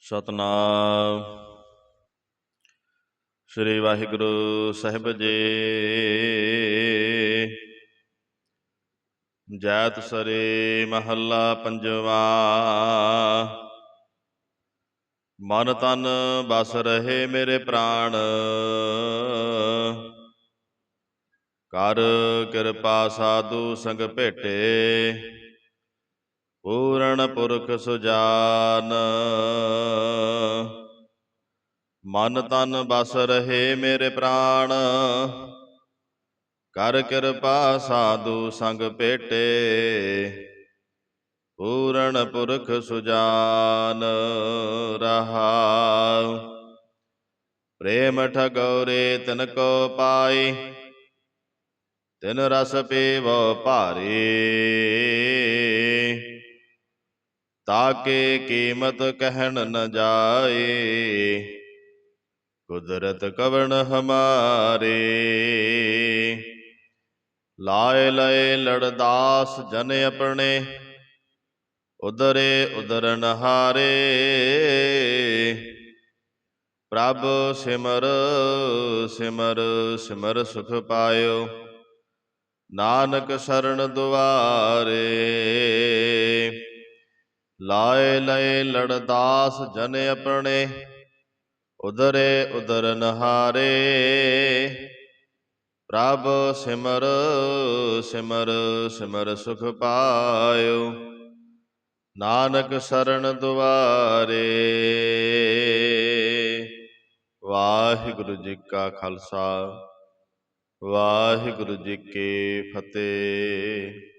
ਸਤਨਾਮ। ਸ੍ਰੀ ਵਾਹਿਗੁਰੂ ਸਾਹਿਬ ਜੀ। ਜੈਤ ਸਰੇ ਮਹੱਲਾ ਪੰਜਵਾ। ਮਨ ਤਨ ਬਸ ਰਹੇ ਮੇਰੇ ਪ੍ਰਾਣ। ਕਰ ਕਿਰਪਾ ਸਾਧੂ ਸੰਗ ਭੇਟੇ। ਪੂਰਨ ਪੁਰਖ ਸੁਜਾਨ। ਮਨ ਤਨ ਬਸ ਰਹੇ ਮੇਰੇ ਪ੍ਰਾਣ। ਕਰ ਕਿਰਪਾ ਸਾਧੂ ਸੰਗ ਭੇਟੇ। ਪੂਰਨ ਪੁਰਖ ਸੁਜਾਨ ਰਹਾਉ ਪ੍ਰੇਮ ਠਗੋਰੇ ਤਿਨ ਕੋ ਪਾਈ ਤਿਨ ਰਸ ਪੀਵੋ ਭਾਰੇ। ਤਾਕੇ ਕੀਮਤ ਕਹਿਣ ਨ ਜਾਏ। ਕੁਦਰਤ ਕਵਣ ਹਮਾਰੇ। ਲਾਏ ਲਏ ਲੜਦਾਸ ਜਨ ਆਪਣੇ ਉਦਰੇ ਉਦਰਨ ਹਾਰੇ। ਪ੍ਰਭ ਸਿਮਰ ਸਿਮਰ ਸਿਮਰ ਸੁਖ ਪਾਇਓ। ਨਾਨਕ ਸਰਨ ਦੁਆਰੇ। ਲਾਏ ਲਏ ਲੜਦਾਸ ਜਨ ਆਪਣੇ ਉਦਰੇ ਉਦਰ ਨਹਾਰੇ। ਪ੍ਰਭ ਸਿਮਰ ਸਿਮਰ ਸਿਮਰ ਸੁਖ ਪਾਇਓ, ਨਾਨਕ ਸਰਣ ਦੁਆਰੇ। ਵਾਹਿਗੁਰੂ ਜੀ ਕਾ ਖਾਲਸਾ, ਵਾਹਿਗੁਰੂ ਜੀ ਕੀ ਫਤਿਹ।